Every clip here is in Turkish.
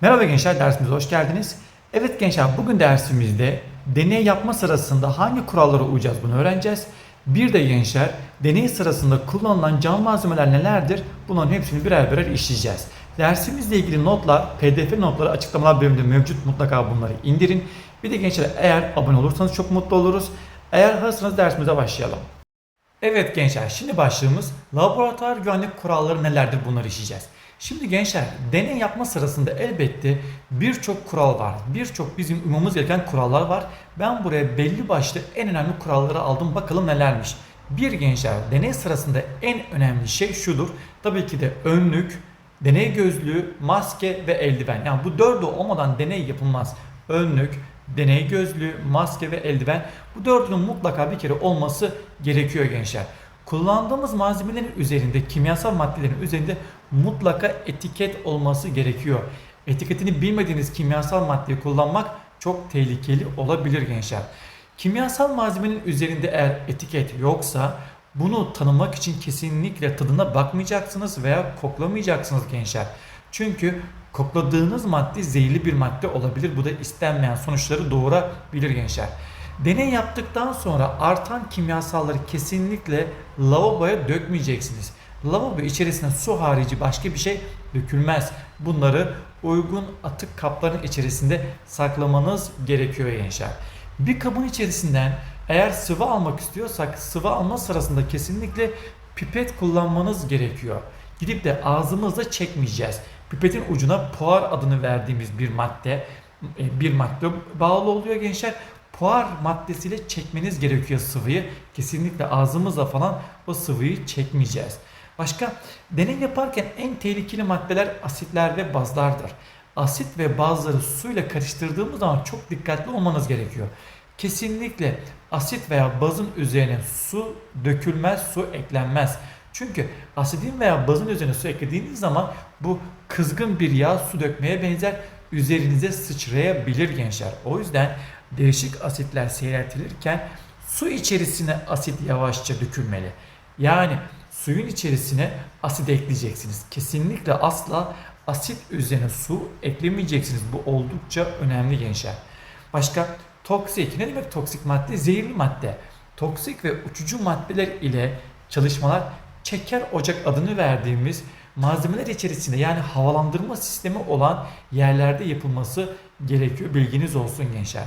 Merhaba gençler dersimize hoş geldiniz. Evet gençler bugün dersimizde deney yapma sırasında hangi kurallara uyacağız bunu öğreneceğiz. Bir de gençler deney sırasında kullanılan cam malzemeler nelerdir bunların hepsini birer birer işleyeceğiz. Dersimizle ilgili notlar pdf notları açıklamalar bölümünde mevcut mutlaka bunları indirin. Bir de gençler eğer abone olursanız çok mutlu oluruz. Eğer hazırsanız dersimize başlayalım. Evet gençler şimdi başlığımız laboratuvar güvenlik kuralları nelerdir bunları işleyeceğiz. Şimdi gençler deney yapma sırasında elbette birçok kural var. Birçok bizim uymamız gereken kurallar var. Ben buraya belli başlı en önemli kuralları aldım. Bakalım nelermiş. Bir gençler deney sırasında en önemli şey şudur. Tabii ki de önlük, deney gözlüğü, maske ve eldiven. Yani bu dördü olmadan deney yapılmaz. Önlük, deney gözlüğü, maske ve eldiven. Bu dördünün mutlaka bir kere olması gerekiyor gençler. Kullandığımız malzemelerin üzerinde, kimyasal maddelerin üzerinde mutlaka etiket olması gerekiyor. Etiketini bilmediğiniz kimyasal maddeyi kullanmak çok tehlikeli olabilir gençler. Kimyasal malzemenin üzerinde eğer etiket yoksa bunu tanımak için kesinlikle tadına bakmayacaksınız veya koklamayacaksınız gençler. Çünkü kokladığınız madde zehirli bir madde olabilir. Bu da istenmeyen sonuçları doğurabilir gençler. Deney yaptıktan sonra artan kimyasalları kesinlikle lavaboya dökmeyeceksiniz. Lavabo içerisine su harici başka bir şey dökülmez. Bunları uygun atık kapların içerisinde saklamanız gerekiyor gençler. Bir kabın içerisinden eğer sıvı almak istiyorsak sıvı alma sırasında kesinlikle pipet kullanmanız gerekiyor. Gidip de ağzımızla çekmeyeceğiz. Pipetin ucuna puar adını verdiğimiz bir madde e, bir madde bağlı oluyor gençler. Puar maddesiyle çekmeniz gerekiyor sıvıyı. Kesinlikle ağzımızla falan o sıvıyı çekmeyeceğiz. Başka deney yaparken en tehlikeli maddeler asitler ve bazlardır. Asit ve bazları suyla karıştırdığımız zaman çok dikkatli olmanız gerekiyor. Kesinlikle asit veya bazın üzerine su dökülmez, su eklenmez. Çünkü asidin veya bazın üzerine su eklediğiniz zaman bu kızgın bir yağ su dökmeye benzer üzerinize sıçrayabilir gençler. O yüzden değişik asitler seyreltilirken su içerisine asit yavaşça dökülmeli. Yani suyun içerisine asit ekleyeceksiniz. Kesinlikle asla asit üzerine su eklemeyeceksiniz. Bu oldukça önemli gençler. Başka toksik ne demek toksik madde? Zehirli madde. Toksik ve uçucu maddeler ile çalışmalar çeker ocak adını verdiğimiz malzemeler içerisinde yani havalandırma sistemi olan yerlerde yapılması gerekiyor. Bilginiz olsun gençler.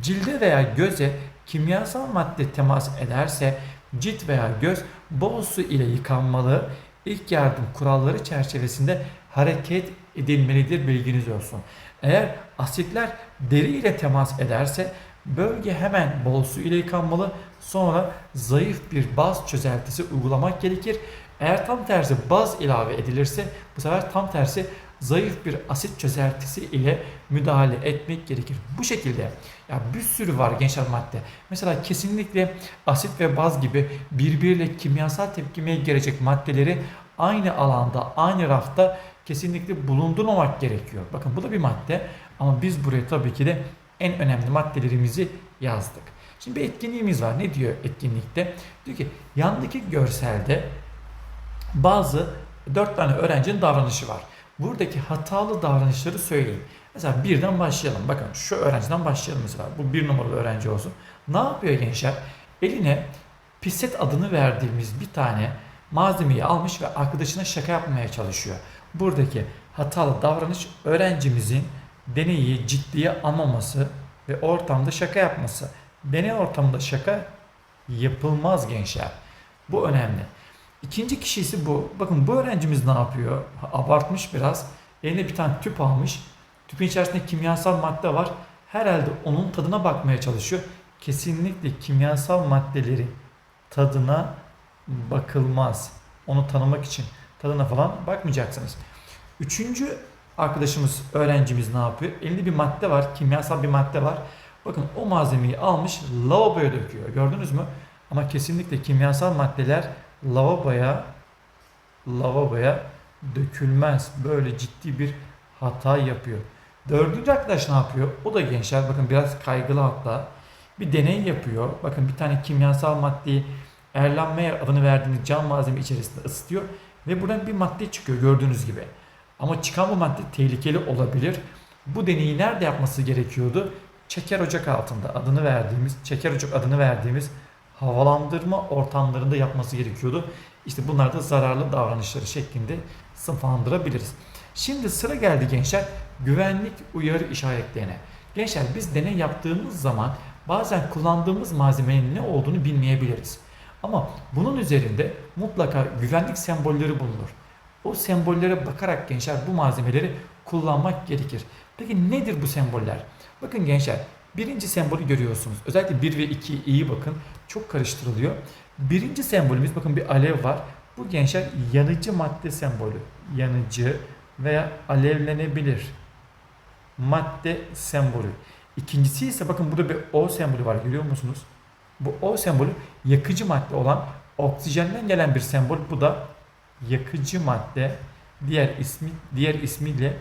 Cilde veya göze kimyasal madde temas ederse cilt veya göz bol su ile yıkanmalı. İlk yardım kuralları çerçevesinde hareket edilmelidir bilginiz olsun. Eğer asitler deri ile temas ederse bölge hemen bol su ile yıkanmalı. Sonra zayıf bir baz çözeltisi uygulamak gerekir. Eğer tam tersi baz ilave edilirse bu sefer tam tersi zayıf bir asit çözeltisi ile müdahale etmek gerekir. Bu şekilde ya bir sürü var gençler madde. Mesela kesinlikle asit ve baz gibi birbiriyle kimyasal tepkimeye gelecek maddeleri aynı alanda, aynı rafta kesinlikle bulundurmamak gerekiyor. Bakın bu da bir madde ama biz buraya tabii ki de en önemli maddelerimizi yazdık. Şimdi bir etkinliğimiz var. Ne diyor etkinlikte? Diyor ki yandaki görselde bazı dört tane öğrencinin davranışı var. Buradaki hatalı davranışları söyleyin. Mesela birden başlayalım. Bakın şu öğrenciden başlayalım mesela. Bu bir numaralı öğrenci olsun. Ne yapıyor gençler? Eline piset adını verdiğimiz bir tane malzemeyi almış ve arkadaşına şaka yapmaya çalışıyor. Buradaki hatalı davranış öğrencimizin deneyi ciddiye almaması ve ortamda şaka yapması. Deney ortamında şaka yapılmaz gençler. Bu önemli. İkinci kişisi bu. Bakın bu öğrencimiz ne yapıyor? Abartmış biraz. Eline bir tane tüp almış. Tüpün içerisinde kimyasal madde var. Herhalde onun tadına bakmaya çalışıyor. Kesinlikle kimyasal maddelerin tadına bakılmaz. Onu tanımak için tadına falan bakmayacaksınız. Üçüncü arkadaşımız, öğrencimiz ne yapıyor? Elinde bir madde var, kimyasal bir madde var. Bakın o malzemeyi almış lavaboya döküyor. Gördünüz mü? Ama kesinlikle kimyasal maddeler lavaboya lavaboya dökülmez. Böyle ciddi bir hata yapıyor. Dördüncü arkadaş ne yapıyor? O da gençler bakın biraz kaygılı hatta. bir deney yapıyor. Bakın bir tane kimyasal maddeyi Erlenmeyer adını verdiğiniz cam malzeme içerisinde ısıtıyor ve buradan bir madde çıkıyor gördüğünüz gibi. Ama çıkan bu madde tehlikeli olabilir. Bu deneyi nerede yapması gerekiyordu? Çeker ocak altında adını verdiğimiz, çeker ocak adını verdiğimiz havalandırma ortamlarında yapması gerekiyordu. İşte bunlar da zararlı davranışları şeklinde sınıflandırabiliriz. Şimdi sıra geldi gençler güvenlik uyarı işaretlerine. Gençler biz deney yaptığımız zaman bazen kullandığımız malzemenin ne olduğunu bilmeyebiliriz. Ama bunun üzerinde mutlaka güvenlik sembolleri bulunur. O sembollere bakarak gençler bu malzemeleri kullanmak gerekir. Peki nedir bu semboller? Bakın gençler birinci sembolü görüyorsunuz. Özellikle 1 ve 2 iyi bakın. Çok karıştırılıyor. Birinci sembolümüz bakın bir alev var. Bu gençler yanıcı madde sembolü. Yanıcı veya alevlenebilir madde sembolü. İkincisi ise bakın burada bir O sembolü var görüyor musunuz? Bu O sembolü yakıcı madde olan oksijenden gelen bir sembol. Bu da yakıcı madde. Diğer ismi diğer ismiyle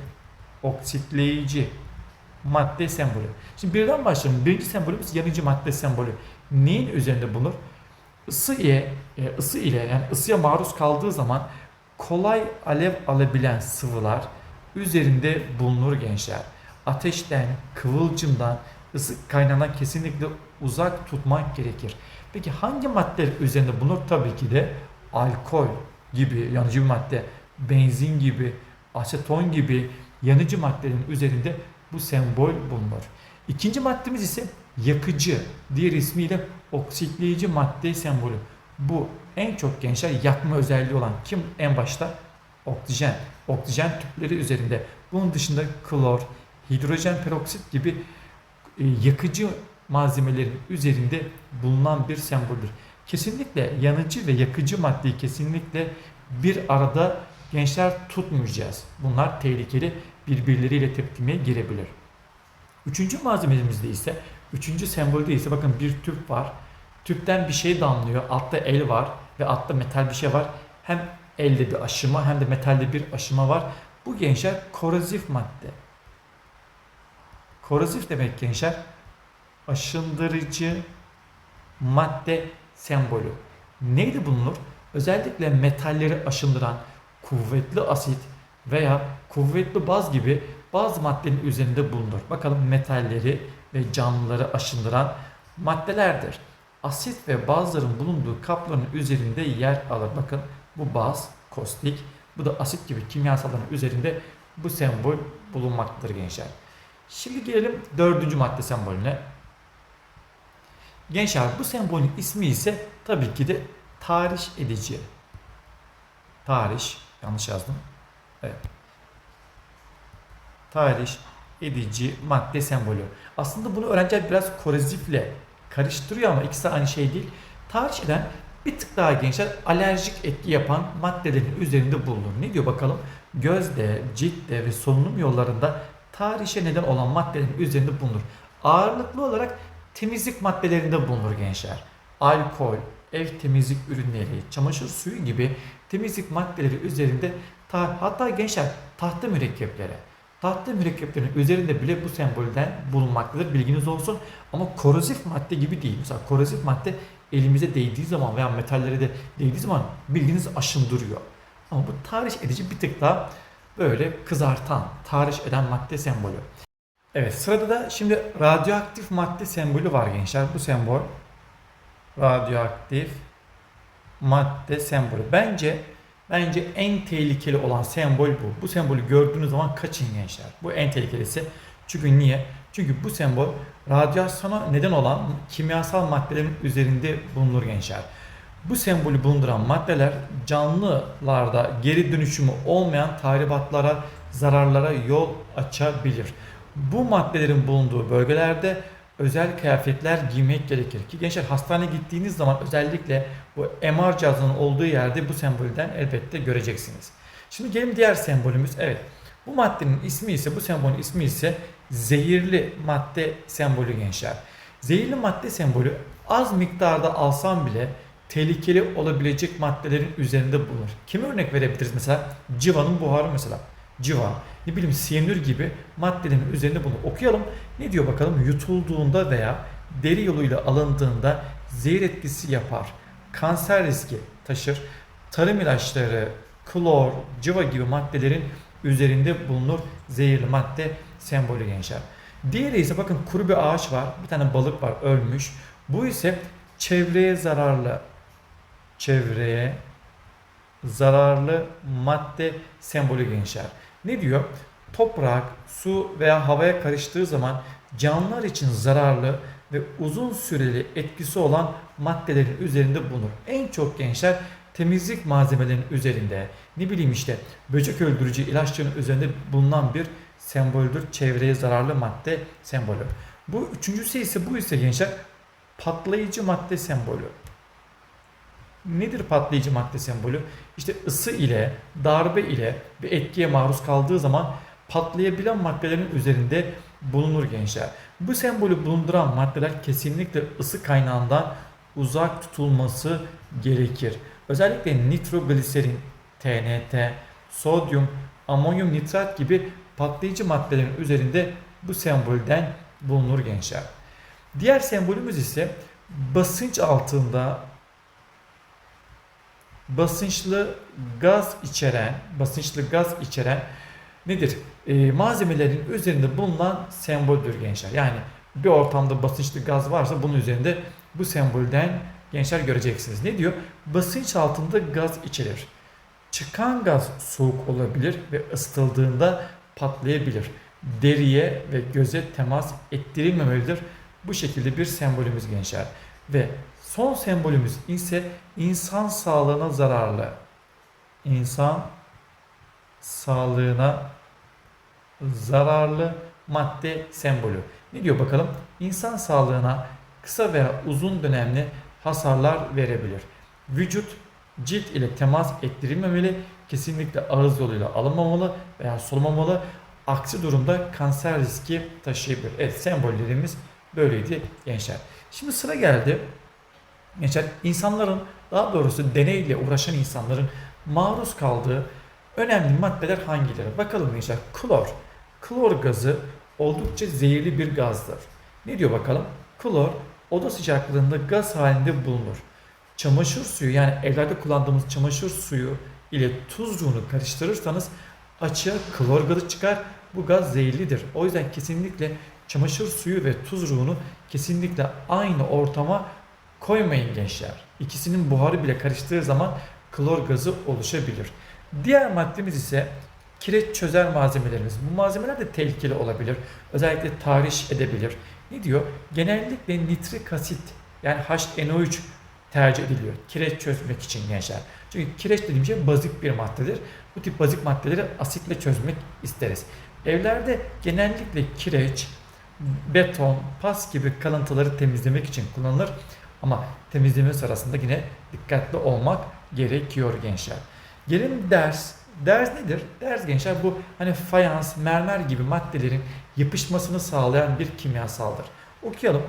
oksitleyici madde sembolü. Şimdi birden başlayalım. Birinci sembolümüz yanıcı madde sembolü. Neyin üzerinde bulunur? Isı ile, e, ısı ile yani ısıya maruz kaldığı zaman kolay alev alabilen sıvılar üzerinde bulunur gençler. Ateşten, kıvılcımdan, ısı kaynağından kesinlikle uzak tutmak gerekir. Peki hangi maddeler üzerinde bulunur? Tabii ki de alkol gibi yanıcı bir madde, benzin gibi, aseton gibi yanıcı maddelerin üzerinde bu sembol bulunur. İkinci maddemiz ise yakıcı, diğer ismiyle oksitleyici madde sembolü. Bu en çok gençler yakma özelliği olan kim en başta? Oksijen. Oksijen tüpleri üzerinde. Bunun dışında klor, hidrojen peroksit gibi e, yakıcı malzemelerin üzerinde bulunan bir semboldür. Kesinlikle yanıcı ve yakıcı maddeyi kesinlikle bir arada gençler tutmayacağız. Bunlar tehlikeli birbirleriyle tepkimeye girebilir. Üçüncü malzememizde ise, üçüncü sembolde ise bakın bir tüp var. Tüpten bir şey damlıyor. Altta el var ve altta metal bir şey var. Hem elde bir aşıma hem de metalde bir aşıma var. Bu gençler korozif madde. Korozif demek gençler aşındırıcı madde sembolü. Neydi bulunur? Özellikle metalleri aşındıran kuvvetli asit veya kuvvetli baz gibi bazı maddenin üzerinde bulunur. Bakalım metalleri ve canlıları aşındıran maddelerdir. Asit ve bazların bulunduğu kapların üzerinde yer alır. Bakın bu baz, kostik, bu da asit gibi kimyasalların üzerinde bu sembol bulunmaktadır gençler. Şimdi gelelim dördüncü madde sembolüne. Gençler bu sembolün ismi ise tabii ki de tarih edici. Tarih, yanlış yazdım. Evet. Tarih edici madde sembolü. Aslında bunu öğrenciler biraz korozifle karıştırıyor ama ikisi aynı şey değil. Tarih eden bir tık daha gençler alerjik etki yapan maddelerin üzerinde bulunur. Ne diyor bakalım? Gözde, ciltte ve solunum yollarında tarihçe neden olan maddelerin üzerinde bulunur. Ağırlıklı olarak temizlik maddelerinde bulunur gençler. Alkol, ev temizlik ürünleri, çamaşır suyu gibi temizlik maddeleri üzerinde hatta gençler tahta mürekkepleri. Tahta mürekkeplerinin üzerinde bile bu sembolden bulunmaktadır. Bilginiz olsun. Ama korozif madde gibi değil. Mesela korozif madde elimize değdiği zaman veya metallere de değdiği zaman bilginiz aşındırıyor. Ama bu tarih edici bir tık daha böyle kızartan, tarih eden madde sembolü. Evet sırada da şimdi radyoaktif madde sembolü var gençler. Bu sembol radyoaktif madde sembolü. Bence bence en tehlikeli olan sembol bu. Bu sembolü gördüğünüz zaman kaçın gençler. Bu en tehlikelisi. Çünkü niye? Çünkü bu sembol radyasyona neden olan kimyasal maddelerin üzerinde bulunur gençler. Bu sembolü bulunduran maddeler canlılarda geri dönüşümü olmayan tahribatlara, zararlara yol açabilir. Bu maddelerin bulunduğu bölgelerde özel kıyafetler giymek gerekir ki gençler hastaneye gittiğiniz zaman özellikle bu MR cihazının olduğu yerde bu sembolden elbette göreceksiniz. Şimdi gelin diğer sembolümüz. Evet. Bu maddenin ismi ise bu sembolün ismi ise zehirli madde sembolü gençler. Zehirli madde sembolü az miktarda alsam bile tehlikeli olabilecek maddelerin üzerinde bulunur. Kime örnek verebiliriz mesela? Civanın buharı mesela. Civa, ne bileyim siyanür gibi maddelerin üzerinde bunu okuyalım. Ne diyor bakalım? Yutulduğunda veya deri yoluyla alındığında zehir etkisi yapar. Kanser riski taşır. Tarım ilaçları, klor, cıva gibi maddelerin üzerinde bulunur zehirli madde sembolü gençler. Diğeri ise bakın kuru bir ağaç var. Bir tane balık var ölmüş. Bu ise çevreye zararlı. Çevreye zararlı madde sembolü gençler. Ne diyor? Toprak, su veya havaya karıştığı zaman canlılar için zararlı ve uzun süreli etkisi olan maddelerin üzerinde bulunur. En çok gençler temizlik malzemelerinin üzerinde, ne bileyim işte böcek öldürücü ilaçların üzerinde bulunan bir semboldür. Çevreye zararlı madde sembolü. Bu üçüncüsü ise bu ise gençler patlayıcı madde sembolü. Nedir patlayıcı madde sembolü? İşte ısı ile, darbe ile bir etkiye maruz kaldığı zaman patlayabilen maddelerin üzerinde bulunur gençler. Bu sembolü bulunduran maddeler kesinlikle ısı kaynağından uzak tutulması gerekir. Özellikle nitrogliserin, TNT, sodyum, amonyum nitrat gibi patlayıcı maddelerin üzerinde bu sembolden bulunur gençler. Diğer sembolümüz ise basınç altında basınçlı gaz içeren, basınçlı gaz içeren nedir? E, malzemelerin üzerinde bulunan semboldür gençler. Yani bir ortamda basınçlı gaz varsa bunun üzerinde bu sembolden gençler göreceksiniz. Ne diyor? Basınç altında gaz içerir. Çıkan gaz soğuk olabilir ve ısıtıldığında patlayabilir. Deriye ve göze temas ettirilmemelidir. Bu şekilde bir sembolümüz gençler. Ve son sembolümüz ise insan sağlığına zararlı. İnsan sağlığına zararlı madde sembolü. Ne diyor bakalım? İnsan sağlığına kısa veya uzun dönemli hasarlar verebilir. Vücut cilt ile temas ettirilmemeli, kesinlikle ağız yoluyla alınmamalı veya solunmamalı. Aksi durumda kanser riski taşıyabilir. Evet sembollerimiz böyleydi gençler. Şimdi sıra geldi. Gençler insanların daha doğrusu deneyle uğraşan insanların maruz kaldığı önemli maddeler hangileri? Bakalım gençler. Klor. Klor gazı oldukça zehirli bir gazdır. Ne diyor bakalım? Klor oda sıcaklığında gaz halinde bulunur. Çamaşır suyu yani evlerde kullandığımız çamaşır suyu ile tuzluğunu karıştırırsanız açığa klor gazı çıkar. Bu gaz zehirlidir. O yüzden kesinlikle çamaşır suyu ve tuzluğunu kesinlikle aynı ortama koymayın gençler. İkisinin buharı bile karıştığı zaman klor gazı oluşabilir. Diğer maddemiz ise kireç çözer malzemelerimiz. Bu malzemeler de tehlikeli olabilir. Özellikle tahriş edebilir. Ne diyor? Genellikle nitrik asit yani HNO3 tercih ediliyor. Kireç çözmek için gençler. Çünkü kireç dediğim şey bazik bir maddedir. Bu tip bazik maddeleri asitle çözmek isteriz. Evlerde genellikle kireç, beton, pas gibi kalıntıları temizlemek için kullanılır. Ama temizleme sırasında yine dikkatli olmak gerekiyor gençler. Gelelim ders. Ders nedir? Ders gençler bu hani fayans, mermer gibi maddelerin yapışmasını sağlayan bir kimyasaldır. Okuyalım.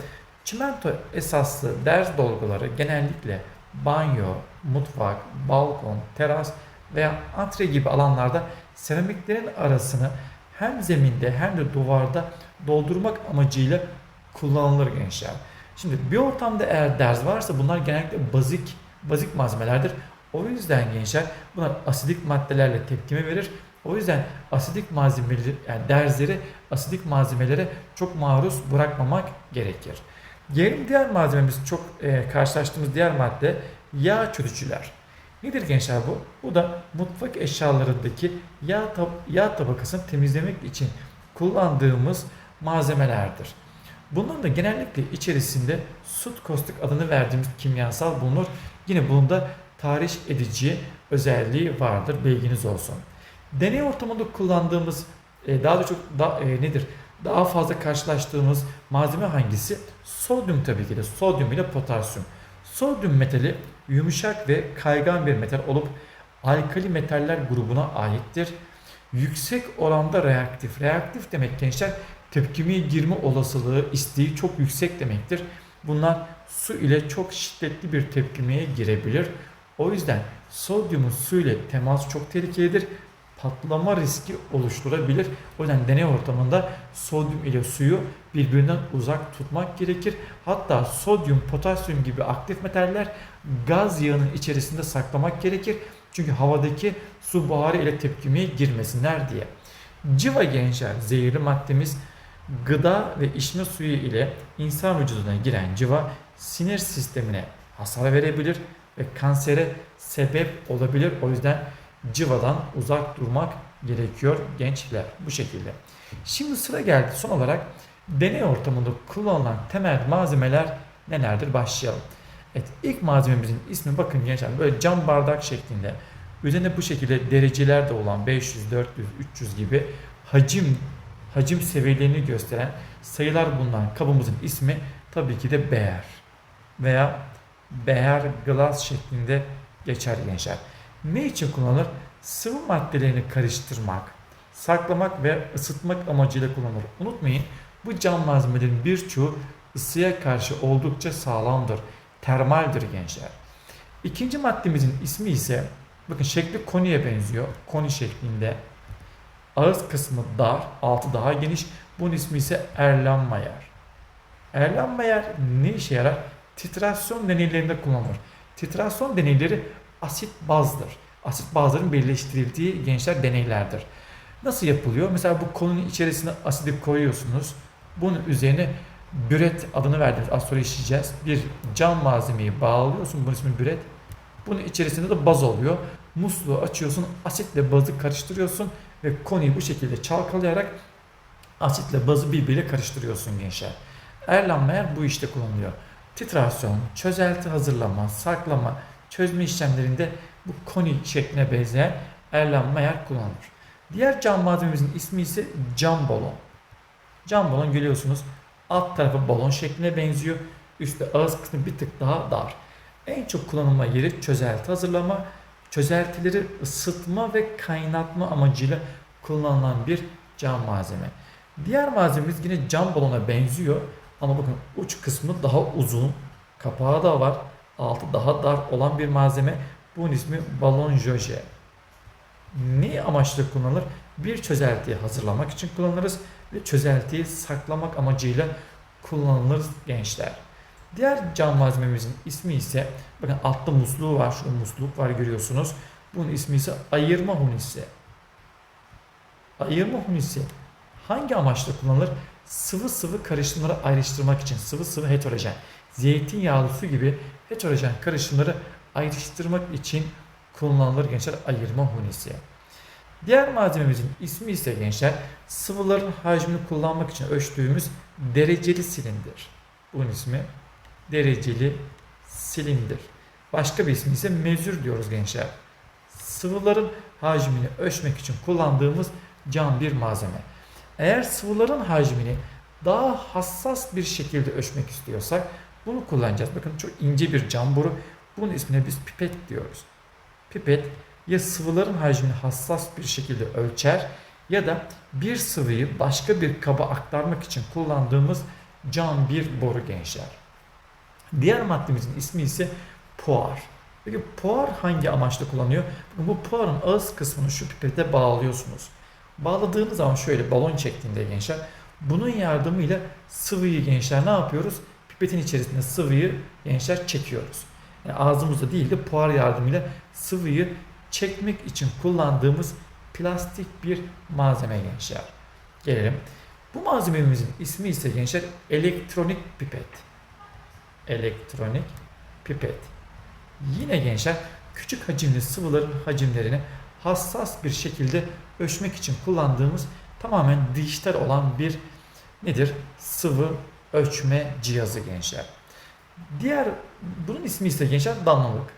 Çimento esaslı ders dolguları genellikle banyo, mutfak, balkon, teras veya antre gibi alanlarda seramiklerin arasını hem zeminde hem de duvarda doldurmak amacıyla kullanılır gençler. Şimdi bir ortamda eğer derz varsa bunlar genellikle bazik bazik malzemelerdir. O yüzden gençler bunlar asidik maddelerle tepkime verir. O yüzden asidik malzemeleri yani derzleri asidik malzemelere çok maruz bırakmamak gerekir. Gelelim diğer malzememiz çok e, karşılaştığımız diğer madde yağ çürütücüler. Nedir gençler bu? Bu da mutfak eşyalarındaki yağ, tab yağ tabakasını temizlemek için kullandığımız malzemelerdir. Bunların da genellikle içerisinde sut kostik adını verdiğimiz kimyasal bulunur. Yine bunda tarih edici özelliği vardır. Bilginiz olsun. Deney ortamında kullandığımız e, daha da çok da, e, nedir? Daha fazla karşılaştığımız malzeme hangisi? Sodyum tabii ki de. Sodyum ile potasyum. Sodyum metali yumuşak ve kaygan bir metal olup alkali metaller grubuna aittir. Yüksek oranda reaktif. Reaktif demek gençler tepkimeye girme olasılığı, isteği çok yüksek demektir. Bunlar su ile çok şiddetli bir tepkimeye girebilir. O yüzden sodyumun su ile temas çok tehlikelidir. Patlama riski oluşturabilir. O yüzden deney ortamında sodyum ile suyu birbirinden uzak tutmak gerekir. Hatta sodyum, potasyum gibi aktif metaller gaz yağının içerisinde saklamak gerekir. Çünkü havadaki su buharı ile tepkimeye girmesinler diye. Civa gençler zehirli maddemiz gıda ve içme suyu ile insan vücuduna giren civa sinir sistemine hasar verebilir ve kansere sebep olabilir. O yüzden civadan uzak durmak gerekiyor gençler bu şekilde. Şimdi sıra geldi son olarak deney ortamında kullanılan temel malzemeler nelerdir başlayalım. Evet ilk malzememizin ismi bakın gençler böyle cam bardak şeklinde üzerinde bu şekilde dereceler de olan 500, 400, 300 gibi hacim hacim seviyelerini gösteren sayılar bulunan kabımızın ismi tabii ki de beğer veya beğer glass şeklinde geçer gençler. Ne için kullanılır? Sıvı maddelerini karıştırmak, saklamak ve ısıtmak amacıyla kullanılır. Unutmayın bu cam malzemelerin birçoğu ısıya karşı oldukça sağlamdır. Termaldir gençler. İkinci maddemizin ismi ise bakın şekli koniye benziyor. Koni şeklinde. Ağız kısmı dar, altı daha geniş. Bunun ismi ise Erlenmeyer. Erlenmeyer ne işe yarar? Titrasyon deneylerinde kullanılır. Titrasyon deneyleri asit bazdır. Asit bazların birleştirildiği gençler deneylerdir. Nasıl yapılıyor? Mesela bu konunun içerisine asidi koyuyorsunuz. Bunun üzerine büret adını verdiğimiz az sonra işleyeceğiz. Bir cam malzemeyi bağlıyorsun. Bunun ismi büret. Bunun içerisinde de baz oluyor. Musluğu açıyorsun. Asitle bazı karıştırıyorsun. Ve konuyu bu şekilde çalkalayarak asitle bazı birbiriyle karıştırıyorsun gençler. Erlenmeyer bu işte kullanılıyor. Titrasyon, çözelti hazırlama, saklama, çözme işlemlerinde bu koni şekline benzeyen Erlenmeyer kullanılır. Diğer cam malzememizin ismi ise cam balon. Cam balon görüyorsunuz alt tarafı balon şekline benziyor. Üstte ağız kısmı bir tık daha dar. En çok kullanılma yeri çözelti hazırlama, çözeltileri ısıtma ve kaynatma amacıyla kullanılan bir cam malzeme. Diğer malzememiz yine cam balona benziyor ama bakın uç kısmı daha uzun, kapağı da var, altı daha dar olan bir malzeme. Bunun ismi balon joje. Ne amaçla kullanılır? Bir çözeltiyi hazırlamak için kullanırız ve çözeltiyi saklamak amacıyla kullanılır gençler. Diğer cam malzememizin ismi ise bakın altta musluğu var, şu musluk var görüyorsunuz. Bunun ismi ise ayırma hunisi. Ayırma hunisi hangi amaçla kullanılır? Sıvı sıvı karışımları ayrıştırmak için sıvı sıvı heterojen. Zeytinyağlı su gibi heterojen karışımları ayrıştırmak için kullanılır gençler ayırma hunisi. Diğer malzememizin ismi ise gençler sıvıların hacmini kullanmak için ölçtüğümüz dereceli silindir. Bunun ismi dereceli silindir. Başka bir ismi ise mezür diyoruz gençler. Sıvıların hacmini ölçmek için kullandığımız cam bir malzeme. Eğer sıvıların hacmini daha hassas bir şekilde ölçmek istiyorsak bunu kullanacağız. Bakın çok ince bir cam boru. Bunun ismine biz pipet diyoruz. Pipet ya sıvıların hacmini hassas bir şekilde ölçer ya da bir sıvıyı başka bir kaba aktarmak için kullandığımız cam bir boru gençler. Diğer maddemizin ismi ise puar. Peki puar hangi amaçla kullanıyor? Bu puarın ağız kısmını şu pipete bağlıyorsunuz. Bağladığınız zaman şöyle balon çektiğinde gençler bunun yardımıyla sıvıyı gençler ne yapıyoruz? Pipetin içerisinde sıvıyı gençler çekiyoruz. Yani ağzımızda değil de puar yardımıyla sıvıyı çekmek için kullandığımız plastik bir malzeme gençler. Gelelim. Bu malzememizin ismi ise gençler elektronik pipet. Elektronik pipet. Yine gençler küçük hacimli sıvıların hacimlerini hassas bir şekilde ölçmek için kullandığımız tamamen dijital olan bir nedir? Sıvı ölçme cihazı gençler. Diğer bunun ismi ise gençler damlalık.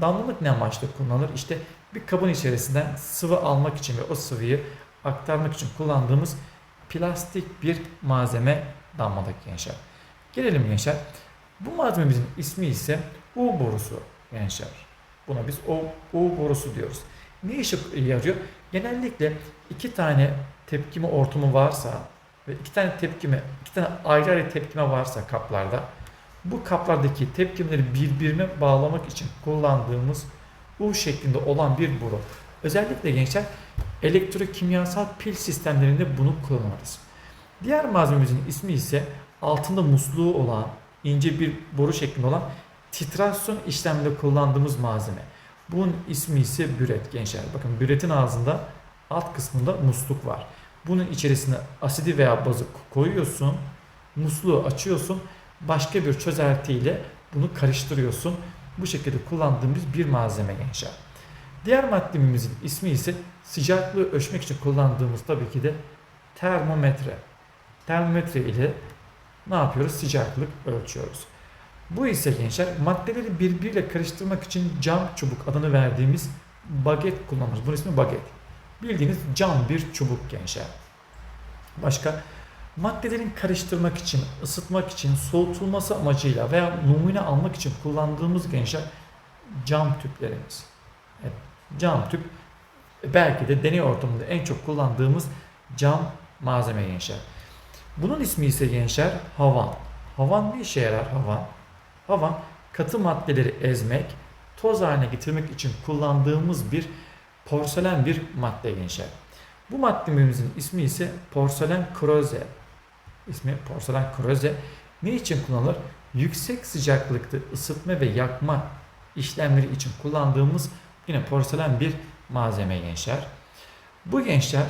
Damlalık ne amaçla kullanılır? İşte bir kabın içerisinden sıvı almak için ve o sıvıyı aktarmak için kullandığımız plastik bir malzeme damlalık gençler. Gelelim gençler. Bu malzememizin ismi ise U borusu gençler. Buna biz O, U borusu diyoruz. Ne işe yarıyor? Genellikle iki tane tepkime ortamı varsa ve iki tane tepkime, iki tane ayrı ayrı tepkime varsa kaplarda bu kaplardaki tepkimeleri birbirine bağlamak için kullandığımız U şeklinde olan bir boru. Özellikle gençler elektrokimyasal pil sistemlerinde bunu kullanırız. Diğer malzememizin ismi ise altında musluğu olan ince bir boru şeklinde olan titrasyon işleminde kullandığımız malzeme. Bunun ismi ise büret gençler. Bakın büretin ağzında alt kısmında musluk var. Bunun içerisine asidi veya bazı koyuyorsun. Musluğu açıyorsun. Başka bir çözeltiyle bunu karıştırıyorsun. Bu şekilde kullandığımız bir malzeme gençler. Diğer maddemizin ismi ise sıcaklığı ölçmek için kullandığımız tabii ki de termometre. Termometre ile ne yapıyoruz? Sıcaklık ölçüyoruz. Bu ise gençler maddeleri birbiriyle karıştırmak için cam çubuk adını verdiğimiz baget kullanırız. Bunun ismi baget. Bildiğiniz cam bir çubuk gençler. Başka maddelerin karıştırmak için, ısıtmak için, soğutulması amacıyla veya numune almak için kullandığımız gençler cam tüplerimiz. Evet, cam tüp belki de deney ortamında en çok kullandığımız cam malzeme gençler. Bunun ismi ise gençler havan. Havan ne işe yarar havan? Havan katı maddeleri ezmek, toz haline getirmek için kullandığımız bir porselen bir madde gençler. Bu maddemizin ismi ise porselen kroze. İsmi porselen kroze. Ne için kullanılır? Yüksek sıcaklıkta ısıtma ve yakma işlemleri için kullandığımız yine porselen bir malzeme gençler. Bu gençler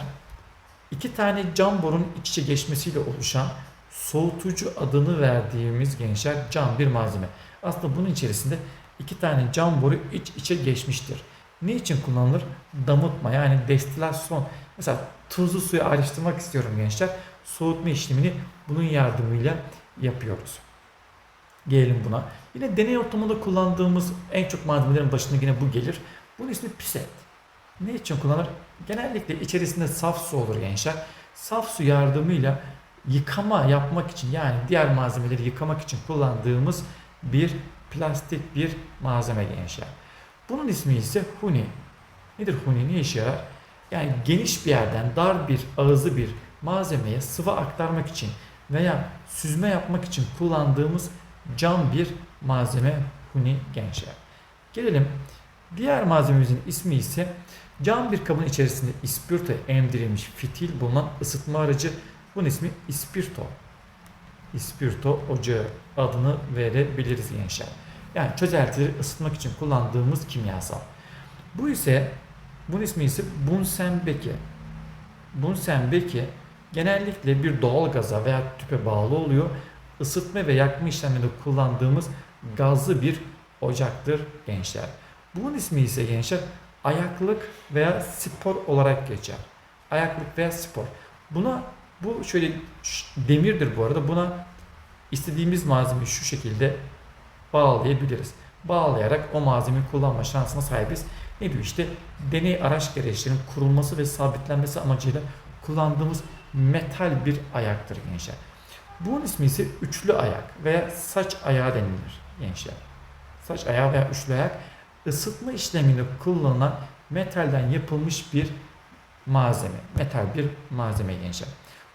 iki tane cam borunun iç içe geçmesiyle oluşan soğutucu adını verdiğimiz gençler cam bir malzeme. Aslında bunun içerisinde iki tane cam boru iç içe geçmiştir. Ne için kullanılır? Damıtma yani destilasyon. Mesela tuzlu suyu ayrıştırmak istiyorum gençler. Soğutma işlemini bunun yardımıyla yapıyoruz. Gelelim buna. Yine deney ortamında kullandığımız en çok malzemelerin başında yine bu gelir. Bunun ismi piset. Ne için kullanılır? Genellikle içerisinde saf su olur gençler. Saf su yardımıyla yıkama yapmak için yani diğer malzemeleri yıkamak için kullandığımız bir plastik bir malzeme gençler. Bunun ismi ise huni. Nedir huni? Ne işe yarar? Yani geniş bir yerden dar bir ağızlı bir malzemeye sıvı aktarmak için veya süzme yapmak için kullandığımız cam bir malzeme huni gençler. Gelelim diğer malzememizin ismi ise cam bir kabın içerisinde ispirto emdirilmiş fitil bulunan ısıtma aracı. Bunun ismi ispirto. İspirto ocağı adını verebiliriz gençler. Yani çözeltileri ısıtmak için kullandığımız kimyasal. Bu ise bunun ismi ise Bunsen-Beke. Bunsen-Beke genellikle bir doğal gaza veya tüpe bağlı oluyor. Isıtma ve yakma işlemlerinde kullandığımız gazlı bir ocaktır gençler. Bunun ismi ise gençler ayaklık veya spor olarak geçer. Ayaklık veya spor. Buna bu şöyle demirdir bu arada. Buna istediğimiz malzemeyi şu şekilde bağlayabiliriz. Bağlayarak o malzemeyi kullanma şansına sahibiz. Ne diyor işte deney araç gereçlerinin kurulması ve sabitlenmesi amacıyla kullandığımız metal bir ayaktır gençler. Bunun ismi ise üçlü ayak veya saç ayağı denilir gençler. Saç ayağı veya üçlü ayak ısıtma işleminde kullanılan metalden yapılmış bir malzeme. Metal bir malzeme gençler.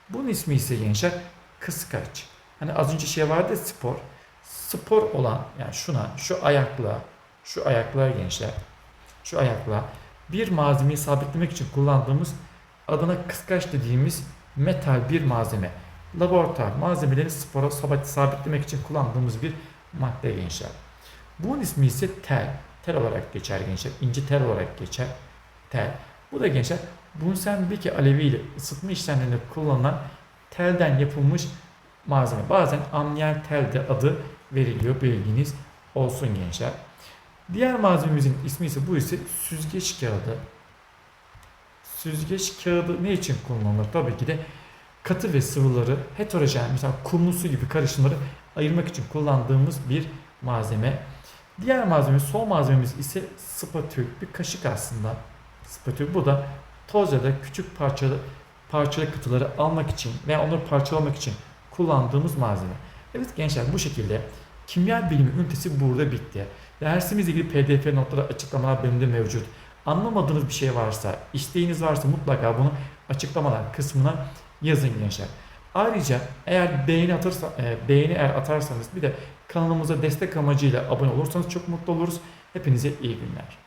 Bunun ismi ise gençler kıskaç. Hani az önce şey vardı spor. Spor olan yani şuna, şu ayaklığa, şu ayaklığa gençler, şu ayaklığa bir malzemeyi sabitlemek için kullandığımız adına kıskaç dediğimiz metal bir malzeme. Laboratuvar malzemeleri spora sabitlemek için kullandığımız bir madde gençler. Bunun ismi ise tel. Tel olarak geçer gençler. İnce tel olarak geçer. Tel. Bu da gençler Bunsen-Beke aleviyle ısıtma işlemlerinde kullanılan telden yapılmış malzeme. Bazen amniyel tel de adı veriliyor. Bilginiz olsun gençler. Diğer malzememizin ismi ise bu ise süzgeç kağıdı. Süzgeç kağıdı ne için kullanılır? Tabii ki de katı ve sıvıları heterojen mesela kumlu su gibi karışımları ayırmak için kullandığımız bir malzeme. Diğer malzememiz, son malzememiz ise spatül. Bir kaşık aslında. Spatül. Bu da toz ya da küçük parçalı parçalı kutuları almak için veya onları parçalamak için kullandığımız malzeme. Evet gençler bu şekilde kimya bilimi ünitesi burada bitti. Dersimizle ilgili pdf notları açıklamalar bölümünde mevcut. Anlamadığınız bir şey varsa, isteğiniz varsa mutlaka bunu açıklamalar kısmına yazın gençler. Ayrıca eğer beğeni atarsa, e, beğeni eğer atarsanız bir de kanalımıza destek amacıyla abone olursanız çok mutlu oluruz. Hepinize iyi günler.